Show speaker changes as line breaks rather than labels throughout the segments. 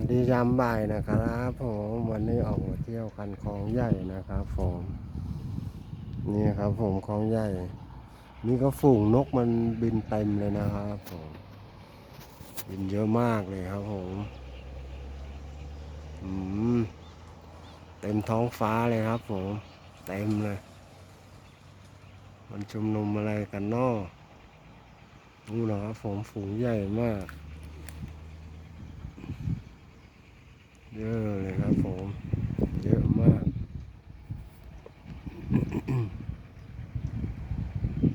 สดียามบ่ายนะครับผมวันนี้ออกมาเที่ยวกันคลองใหญ่นะครับผมนี่ครับผมคลองใหญ่ นี่ก็ฝูงนกมันบินเต็มเลยนะครับผมบินเยอะมากเลยครับผมอืมเต็มท้องฟ้าเลยครับผมเต็มเลย มันชุมนุมอะไรกันเนอกนู่นนะครับผมฝูงใหญ่มาก เยอะเลยครับผม เยอะมาก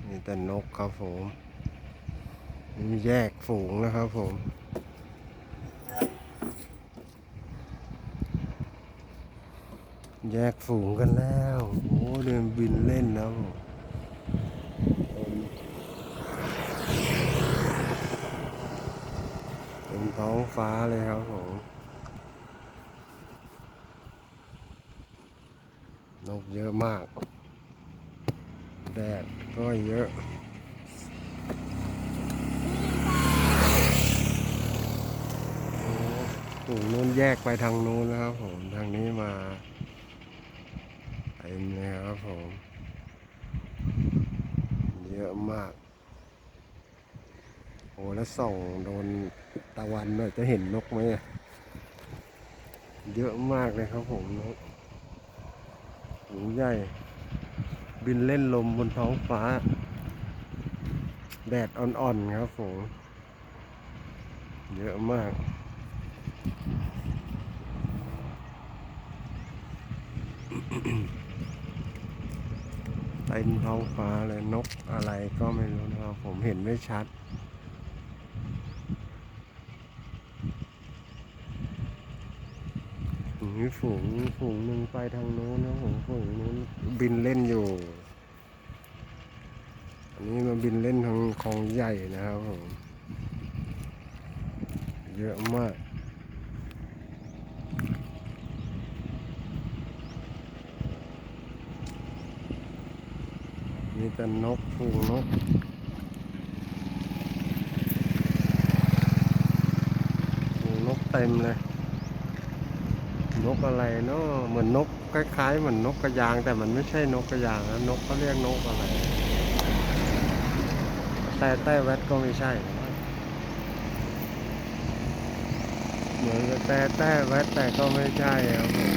มีแต่นกครับผมนี่แยกฝูงนะครับผมแยกฝูงกันแล้ว โอ้เดินบินเล่นแล้วเต็มท้องฟ้าเลยครับผม นกเยอะมาก แดดก็เยอะ โอ้ถุงนู้นแยกไปทางนู้นนะครับผม ทางนี้มาเต็มเลยครับผม เยอะมาก โอ้แล้วส่องโดนตะวันหน่อยจะเห็นนกไหมเยอะมากเลยครับผมนก หูใหญ่ บินเล่นลมบนท้องฟ้า แดดอ่อนๆครับผม เยอะมากเต็มท้องฟ้าเลยนกอะไรก็ไม่รู้นะครับผมเห็นไม่ชัด มีฝูงฝูงหนึ่งไปทางโน้นนะผมฝูงนู้นบินเล่นอยู่ อันนี้มาบินเล่นทางคลองใหญ่นะครับผมเยอะมากมีแต่นกฝูงนกฝูงนกเต็มเลย นกอะไรเนาะเหมือนนกคล้ายๆเหมือนนกกระยาง แต่มันไม่ใช่นกกระยางนะนกเขาเรียกนกอะไร แต่แต่แวดก็ไม่ใช่ เหมือนกับแต่แต่แวดแต่ก็ไม่ใช่ครับผม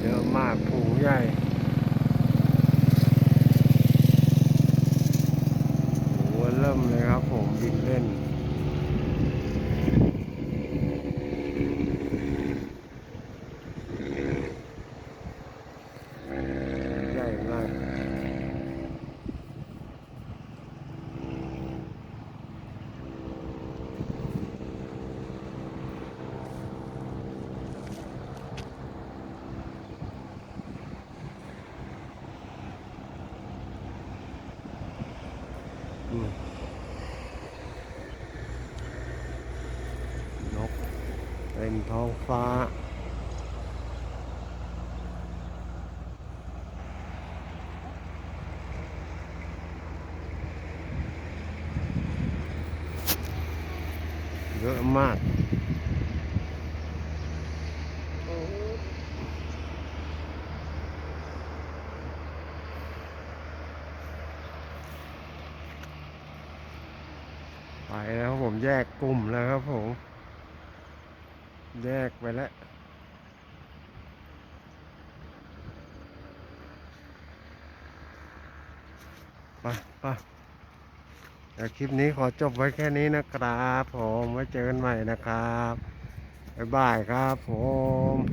เยอะมากผูใหญ่โหเริ่มเลยครับผมบินเล่น ใหญ่มากอืม นกเป็นท้องฟ้า เยอะมาก ไปแล้วผมแยกกลุ่มแล้วครับผม แยกไปแล้วไปไปเดี๋ยวคลิปนี้ขอจบไว้แค่นี้นะครับ ผมไว้เจอกันใหม่นะครับ บ๊ายบายครับผม